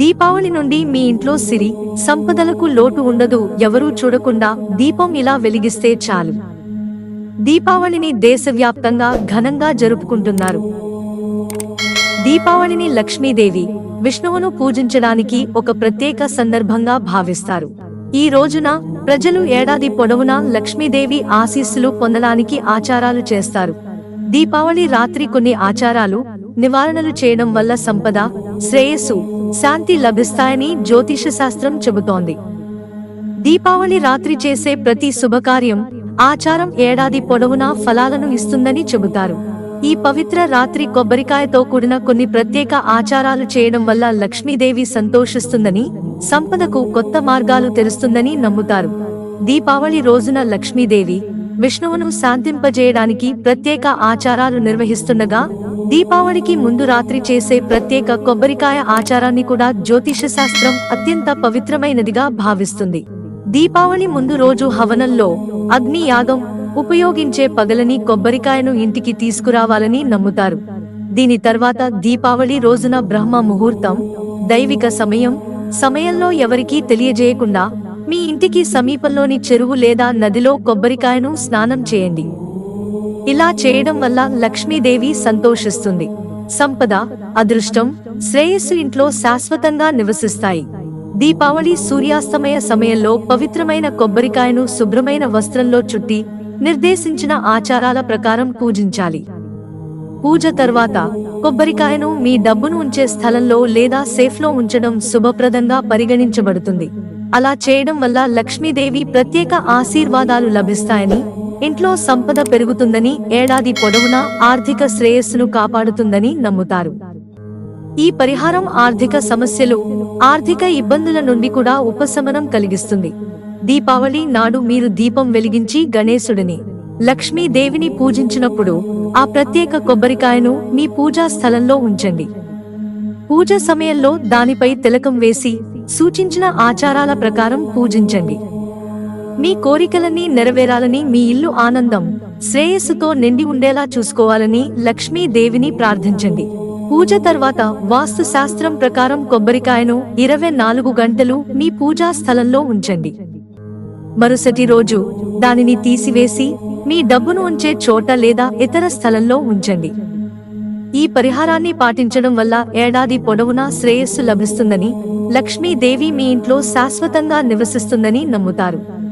దీపావళి నుండి మీ ఇంట్లో సిరి సంపదలకు లోటు ఉండదు ఎవరూ చూడకుండా దీపం ఇలా వెలిగిస్తే చాలు. దీపావళిని దేశవ్యాప్తంగా ఘనంగా జరుపుకుంటున్నారు. దీపావళిని లక్ష్మీదేవి విష్ణువును పూజించడానికి ఒక ప్రత్యేక సందర్భంగా భావిస్తారు. ఈ రోజున ప్రజలు ఏడాది పొడవునా లక్ష్మీదేవి ఆశీస్సులు పొందడానికి ఆచారాలు చేస్తారు. దీపావళి రాత్రి కొన్ని ఆచారాలు నివారణలు చేయడం వల్ల సంపద శ్రేయస్సు శాంతి లభిస్తాయని జ్యోతిష శాస్త్రం చెబుతోంది. దీపావళి రాత్రి చేసే ప్రతి శుభకార్యం ఆచారం ఏడాది పొడవునా ఫలాలను ఇస్తుందని చెబుతారు. ఈ పవిత్ర రాత్రి కొబ్బరికాయతో కూడిన కొన్ని ప్రత్యేక ఆచారాలు చేయడం వల్ల లక్ష్మీదేవి సంతోషిస్తుందని సంపదకు కొత్త మార్గాలు తెరుస్తుందని నమ్ముతారు. దీపావళి రోజున లక్ష్మీదేవి విష్ణువును శాంతింపజేయడానికి ప్రత్యేక ఆచారాలు నిర్వహిస్తుండగా దీపావళికి ముందు రాత్రి చేసే ప్రత్యేక కొబ్బరికాయ ఆచారాన్ని కూడా జ్యోతిష శాస్త్రం అత్యంత పవిత్రమైనదిగా భావిస్తుంది. దీపావళి ముందు రోజు హవనంలో అగ్ని యాగం ఉపయోగించే పగలని కొబ్బరికాయను ఇంటికి తీసుకురావాలని నమ్ముతారు. దీని తర్వాత దీపావళి రోజున బ్రహ్మ ముహూర్తం దైవిక సమయం సమయంలో ఎవరికీ తెలియజేయకుండా మీ ఇంటికి సమీపంలోని చెరువు లేదా నదిలో కొబ్బరికాయను స్నానం చేయండి. ఇలా చేయడం వల్ల లక్ష్మీదేవి సంతోషిస్తుంది. సంపద అదృష్టం శ్రేయస్సు ఇంట్లో శాశ్వతంగా నివసిస్తాయి. దీపావళి సూర్యాస్తమయ సమయంలో పవిత్రమైన కొబ్బరికాయను శుభ్రమైన వస్త్రంలో చుట్టి నిర్దేశించిన ఆచారాల ప్రకారం పూజించాలి. పూజ తర్వాత కొబ్బరికాయను మీ డబ్బును ఉంచే స్థలంలో లేదా సేఫ్లో ఉంచడం శుభప్రదంగా పరిగణించబడుతుంది. అలా చేయడం వల్ల లక్ష్మీదేవి ప్రత్యేక ఆశీర్వాదాలు లభిస్తాయని ఇంట్లో సంపద పెరుగుతుందని ఏడాది పొడవునా ఆర్థిక శ్రేయస్సును కాపాడుతుందని నమ్ముతారు. ఈ పరిహారం ఆర్థిక సమస్యలు ఆర్థిక ఇబ్బందుల నుండి కూడా ఉపశమనం కలిగిస్తుంది. దీపావళి నాడు మీరు దీపం వెలిగించి గణేశుడిని లక్ష్మీదేవిని పూజించినప్పుడు ఆ ప్రత్యేక కొబ్బరికాయను మీ పూజా స్థలంలో ఉంచండి. పూజ సమయంలో దానిపై తిలకం వేసి సూచించిన ఆచారాల ప్రకారం పూజించండి. మీ కోరికలన్నీ నెరవేరాలని మీ ఇల్లు ఆనందం. శ్రేయస్సుతో నిండి ఉండేలా చూసుకోవాలని లక్ష్మీదేవిని ప్రార్థించండి. పూజ తర్వాత వాస్తు శాస్త్రం ప్రకారం కొబ్బరికాయను ఇరవై నాలుగు గంటలు మీ పూజా స్థలంలో ఉంచండి. మరుసటి రోజు దానిని తీసివేసి మీ డబ్బును ఉంచే చోట లేదా ఇతర స్థలంలో ఉంచండి. ఈ పరిహారాన్ని పాటించడం వల్ల ఏడాది పొడవునా శ్రేయస్సు లభిస్తుందని లక్ష్మీదేవి మీ ఇంట్లో శాశ్వతంగా నివసిస్తుందని నమ్ముతారు.